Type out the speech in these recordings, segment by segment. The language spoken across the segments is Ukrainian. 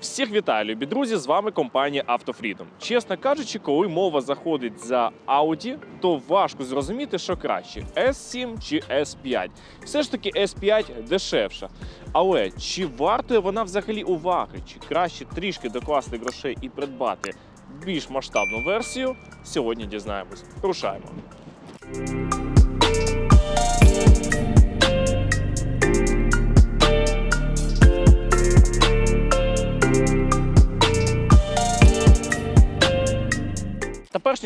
Всіх вітаю, любі друзі! З вами компанія AutoFreedom. Чесно кажучи, коли мова заходить за Audi, то важко зрозуміти, що краще S7 чи S5. Все ж таки S5 дешевша. Але чи вартує вона взагалі уваги? Чи краще трішки докласти грошей і придбати більш масштабну версію? Сьогодні дізнаємось. Рушаємо.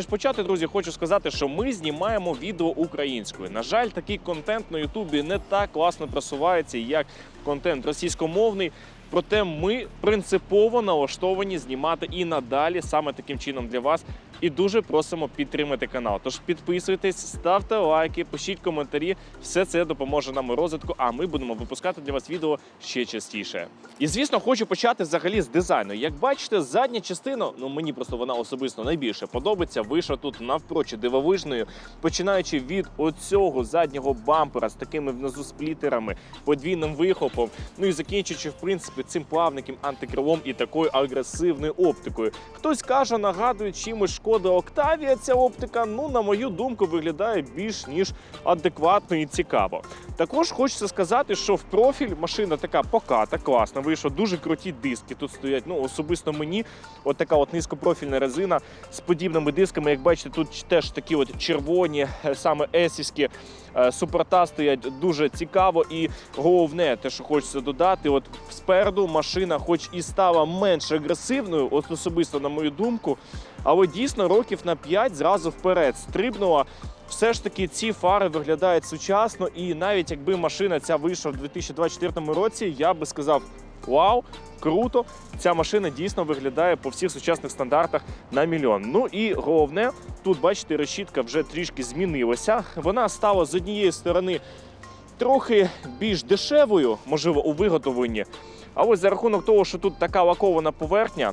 Ніж почати, друзі, хочу сказати, що ми знімаємо відео українською. На жаль, такий контент на Ютубі не так класно просувається, як контент російськомовний. Проте ми принципово налаштовані знімати і надалі саме таким чином для вас. І дуже просимо підтримати канал. Тож підписуйтесь, ставте лайки, пишіть коментарі. Все це допоможе нам у розвитку. А ми будемо випускати для вас відео ще частіше. І звісно, хочу почати взагалі з дизайну. Як бачите, задня частина, ну мені просто вона особисто найбільше подобається. Вийшла тут навпрочі дивовижною, починаючи від оцього заднього бампера з такими внизу сплітерами, подвійним вихопом. Ну і закінчуючи, в принципі, цим плавненьким антикрилом і такою агресивною оптикою. Хтось каже, нагадує чимось шкода Октавія. Ця оптика, ну на мою думку, виглядає більш ніж адекватно і цікаво. Також хочеться сказати, що в профіль машина така поката, класна. Вийшов дуже круті диски. Тут стоять. Ну особисто мені, от така от низькопрофільна резина з подібними дисками. Як бачите, тут теж такі от червоні, е, саме есівські е, супорта стоять дуже цікаво. І головне, те, що хочеться додати, от спереду машина, хоч і стала менш агресивною, от особисто на мою думку, але дійсно років на 5 зразу вперед стрибнула. Все ж таки ці фари виглядають сучасно, і навіть якби машина ця вийшла в 2024 році, я би сказав: вау, круто! Ця машина дійсно виглядає по всіх сучасних стандартах на мільйон. Ну і головне, тут бачите, решітка вже трішки змінилася. Вона стала з однієї сторони трохи більш дешевою, можливо, у виготовленні. А за рахунок того, що тут така лакована поверхня,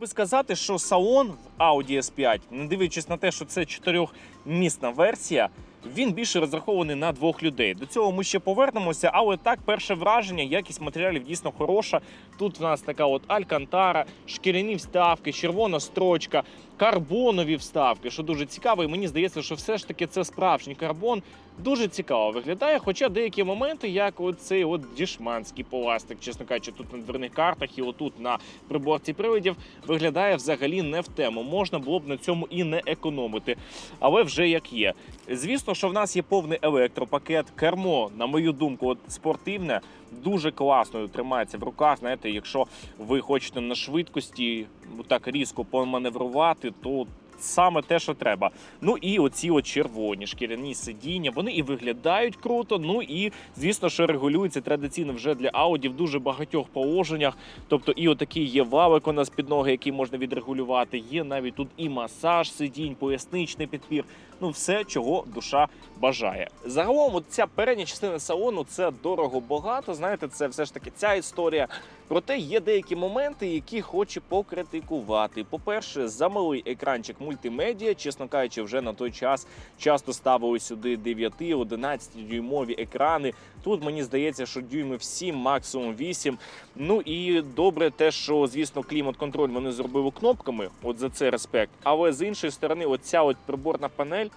Би сказати, що салон в Audi S5, не дивлячись на те, що це чотирьохмісна версія, він більше розрахований на двох людей. До цього ми ще повернемося, але так, перше враження, якість матеріалів дійсно хороша. Тут в нас така от алькантара, шкіряні вставки, червона строчка, карбонові вставки, що дуже цікаво. І мені здається, що все ж таки це справжній карбон. Дуже цікаво виглядає. Хоча деякі моменти, як оцей от дішманський пластик, чесно кажучи, тут на дверних картах і отут на приборці приводів, виглядає взагалі не в тему. Можна було б на цьому і не економити, але вже як є. Звісно, що в нас є повний електропакет. Кермо, на мою думку, от спортивне, дуже класно тримається в руках. Знаєте, якщо ви хочете на швидкості так різко поманеврувати, то саме те, що треба. Ну і оці от червоні шкіряні сидіння, вони і виглядають круто. Ну і звісно, що регулюється традиційно вже для Audi в дуже багатьох положеннях. Тобто, і отакий є валик у нас під ноги, який можна відрегулювати. Є навіть тут і масаж сидінь, поясничний підпір. Ну, все, чого душа бажає. Загалом, от ця передня частина салону це дорого багато. Знаєте, це все ж таки ця історія. Проте є деякі моменти, які хочу покритикувати. По-перше, замалий екранчик мультимедіа, чесно кажучи, вже на той час часто ставили сюди 9-11 дюймові екрани. Тут мені здається, що дюймів 7, максимум 8. Ну і добре, те, що звісно, клімат-контроль вони зробили кнопками. От за це респект. Але з іншої сторони, оця от приборна панель.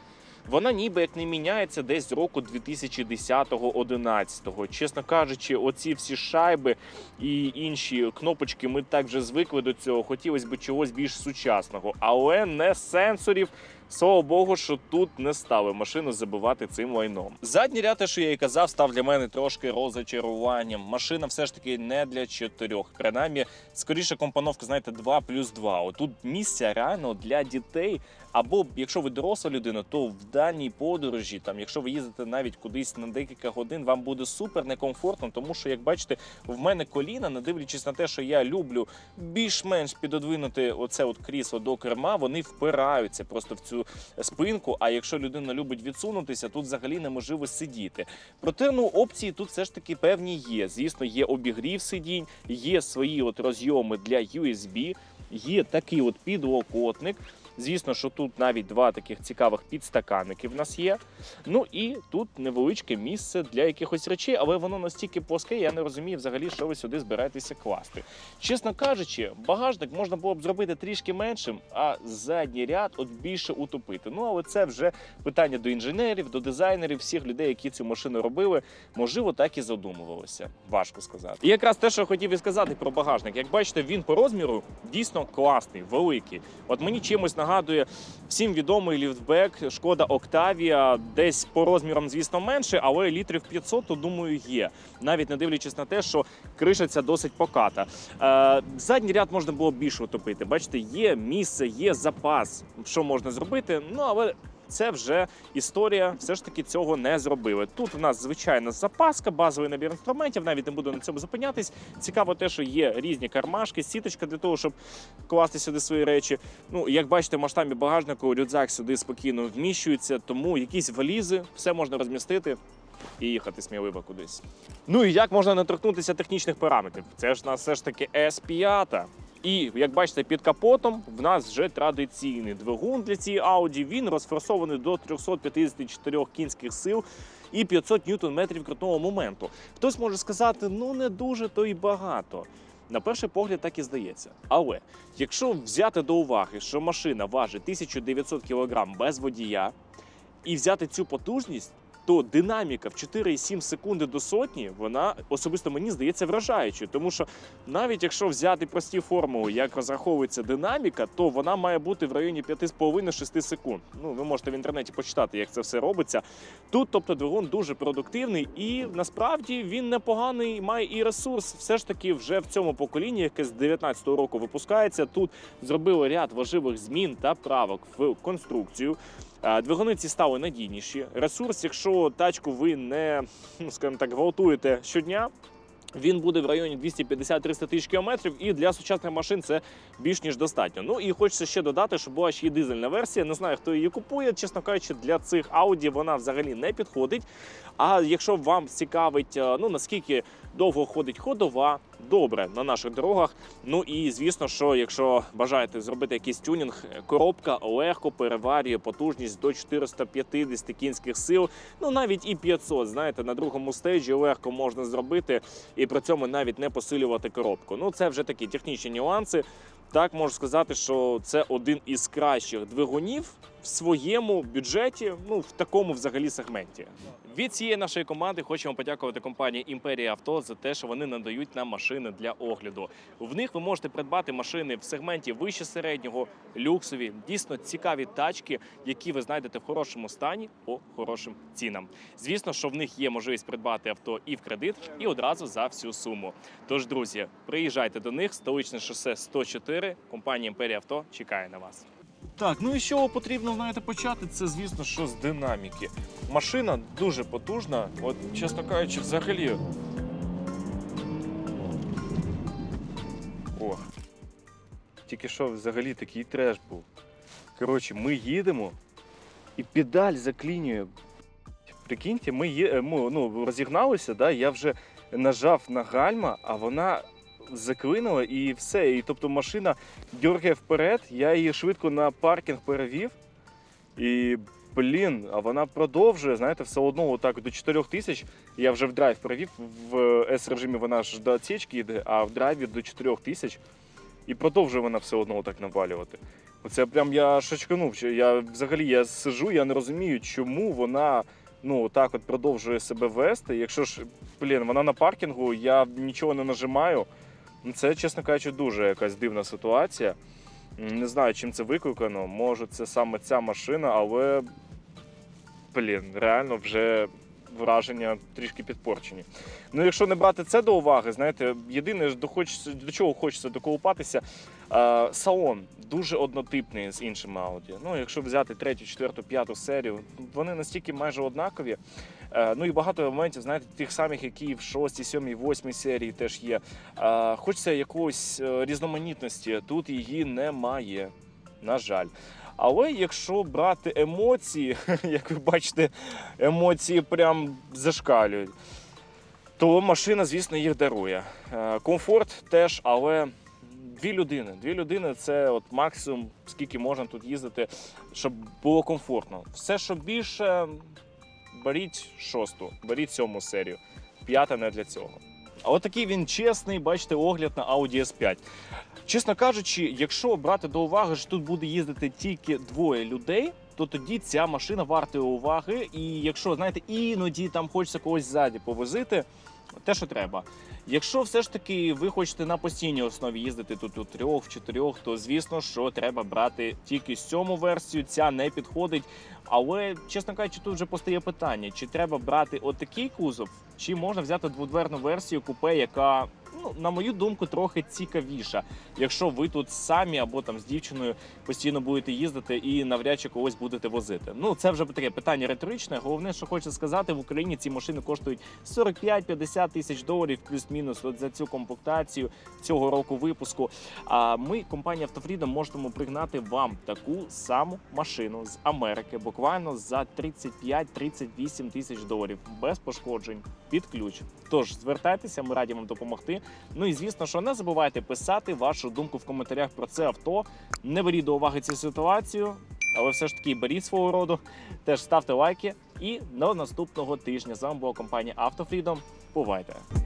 Вона ніби як не міняється десь з року 2010-11. Чесно кажучи, оці всі шайби і інші кнопочки, ми так вже звикли до цього. Хотілося б чогось більш сучасного, але не сенсорів, Слава Богу, що тут не стали машину забивати цим лайном. Задній ряд, що я і казав, став для мене трошки розочаруванням. Машина все ж таки не для чотирьох. Принаймні, скоріше компоновка, знаєте, 2 плюс 2. Отут місця реально для дітей. Або якщо ви доросла людина, то в дальній подорожі, там, якщо ви їздите навіть кудись на декілька годин, вам буде супер некомфортно, тому що, як бачите, в мене коліна, не дивлячись на те, що я люблю більш-менш підодвинути оце от крісло до керма, вони впираються просто в цю спинку. А якщо людина любить відсунутися, тут взагалі неможливо сидіти. Проте ну опції тут все ж таки певні є. Звісно, є обігрів сидінь, є свої от розйоми для USB, є такий от підлокотник. Звісно, що тут навіть два таких цікавих підстаканники в нас є. Ну і тут невеличке місце для якихось речей, але воно настільки плоске, я не розумію взагалі, що ви сюди збираєтеся класти. Чесно кажучи, багажник можна було б зробити трішки меншим, а задній ряд от більше утопити. Ну але це вже питання до інженерів, до дизайнерів, всіх людей, які цю машину робили. Можливо, так і задумувалося. Важко сказати. І якраз те, що я хотів і сказати про багажник. Як бачите, він по розміру дійсно класний, великий. От мені чимось нагадує всім відомий ліфтбек Шкода Октавія, десь по розмірам, звісно, менше, але літрів 500, то думаю, є. Навіть не дивлячись на те, що криша ця досить поката. Е, задній ряд можна було більше утопити. Бачите, є місце, є запас, що можна зробити. Ну але. Це вже історія, все ж таки цього не зробили. Тут у нас звичайна запаска, базовий набір інструментів. Навіть не буду на цьому зупинятись. Цікаво, те, що є різні кармашки, сіточка для того, щоб класти сюди свої речі. Ну, як бачите, в масштабі багажнику рюкзак сюди спокійно вміщується, тому якісь валізи, все можна розмістити. І їхати сміливо кудись. Ну і як можна не торкнутися технічних параметрів? Це ж нас все ж таки S5. І як бачите, під капотом в нас вже традиційний двигун для цієї Audi. Він розфорсований до 354 кінських сил і 500 ньютон-метрів крутного моменту. Хтось може сказати, ну не дуже то й багато. На перший погляд так і здається. Але якщо взяти до уваги, що машина важить 1900 кг без водія, і взяти цю потужність, то динаміка в 4,7 секунди до сотні, вона особисто мені здається вражаючою. Тому що навіть якщо взяти прості формули, як розраховується динаміка, то вона має бути в районі 5,5-6 секунд. Ну, ви можете в інтернеті почитати, як це все робиться. Тут, тобто, двигун дуже продуктивний і насправді він непоганий, має і ресурс. Все ж таки, вже в цьому поколінні, яке з 19-го року випускається, тут зробили ряд важливих змін та правок в конструкцію. Двигуни ці стали надійніші. Ресурс, якщо тачку ви не ну, скажімо так, гвалтуєте щодня. Він буде в районі 250-300 тисяч кілометрів, і для сучасних машин це більш ніж достатньо. Ну і хочеться ще додати, що була ще й дизельна версія. Не знаю, хто її купує. Чесно кажучи, для цих Audi вона взагалі не підходить. А якщо вам цікавить, е, ну наскільки довго ходить ходова, добре на наших дорогах. Ну і звісно, що якщо бажаєте зробити якийсь тюнінг, коробка легко переварює потужність до 450 кінських сил, ну навіть і 500, знаєте, на другому стейджі легко можна зробити і при цьому навіть не посилювати коробку. Ну це вже такі технічні нюанси. Так можу сказати, що це один із кращих двигунів в своєму бюджеті, ну в такому взагалі сегменті. Від цієї нашої команди хочемо подякувати компанії Імперія Авто за те, що вони надають нам машини для огляду. В них ви можете придбати машини в сегменті вище середнього, люксові, дійсно цікаві тачки, які ви знайдете в хорошому стані по хорошим цінам. Звісно, що в них є можливість придбати авто і в кредит, і одразу за всю суму. Тож, друзі, приїжджайте до них, столичне шосе 104, компанія Імперія Авто чекає на вас. Так, ну і з чого потрібно знаєте, почати? Це, звісно, що з динаміки. Машина дуже потужна, от, чесно кажучи, взагалі. О. Тільки що взагалі такий треш був. Коротше, ми їдемо і педаль заклінює. Прикиньте, ми, є, ми ну, розігналися, да, я вже нажав на гальма, а вона заклинула і все. І тобто машина дергає вперед, я її швидко на паркінг перевів. І, блін, а вона продовжує, знаєте, все одно отак до 4 тисяч. Я вже в драйв перевів, в S-режимі вона ж до отсічки йде, а в драйві до 4 тисяч. І продовжує вона все одно отак навалювати. Оце прям я шочканув. що Я взагалі я сижу, я не розумію, чому вона ну так от продовжує себе вести. Якщо ж, блін, вона на паркінгу, я нічого не нажимаю. Ну, Це, чесно кажучи, дуже якась дивна ситуація. Не знаю, чим це викликано. Може, це саме ця машина, але блін, реально вже враження трішки підпорчені. Ну, якщо не брати це до уваги, знаєте, єдине до, чого хочеться доколупатися, салон дуже однотипний з іншими Audi. Ну, якщо взяти третю, четверту, п'яту серію, вони настільки майже однакові. Е, ну і багато елементів, знаєте, тих самих, які в шостій, сьомій, восьмій серії теж є. Е, хочеться якоїсь е, різноманітності. Тут її немає. На жаль. Але якщо брати емоції, як ви бачите, емоції прям зашкалюють, то машина, звісно, їх дарує. Е, Комфорт теж, але дві людини. Дві людини це от максимум, скільки можна тут їздити, щоб було комфортно. Все, що більше, беріть шосту, беріть сьому серію. П'ята не для цього. А от такий він чесний, бачите, огляд на Audi S5. Чесно кажучи, якщо брати до уваги, що тут буде їздити тільки двоє людей, то тоді ця машина вартує уваги. І якщо знаєте, іноді там хочеться когось ззаді повозити, те, що треба. Якщо все ж таки ви хочете на постійній основі їздити тут у трьох, в чотирьох, то звісно, що треба брати тільки сьому версію. Ця не підходить. Але, чесно кажучи, тут вже постає питання: чи треба брати отакий кузов, чи можна взяти дводверну версію купе, яка, ну, на мою думку, трохи цікавіша. Якщо ви тут самі або там з дівчиною постійно будете їздити і навряд чи когось будете возити. Ну це вже таке питання риторичне. Головне, що хочу сказати, в Україні ці машини коштують 45-50 тисяч доларів, плюс-мінус от за цю комплектацію цього року випуску. А ми, компанія Автофрідом, можемо пригнати вам таку саму машину з Америки, буквально за 35-38 тисяч доларів без пошкоджень під ключ. Тож звертайтеся, ми раді вам допомогти. Ну і звісно, що не забувайте писати вашу думку в коментарях про це авто. Не беріть до уваги цю ситуацію, але все ж таки беріть свого роду. Теж ставте лайки. І до наступного тижня з вами була компанія Автофрідом. Бувайте!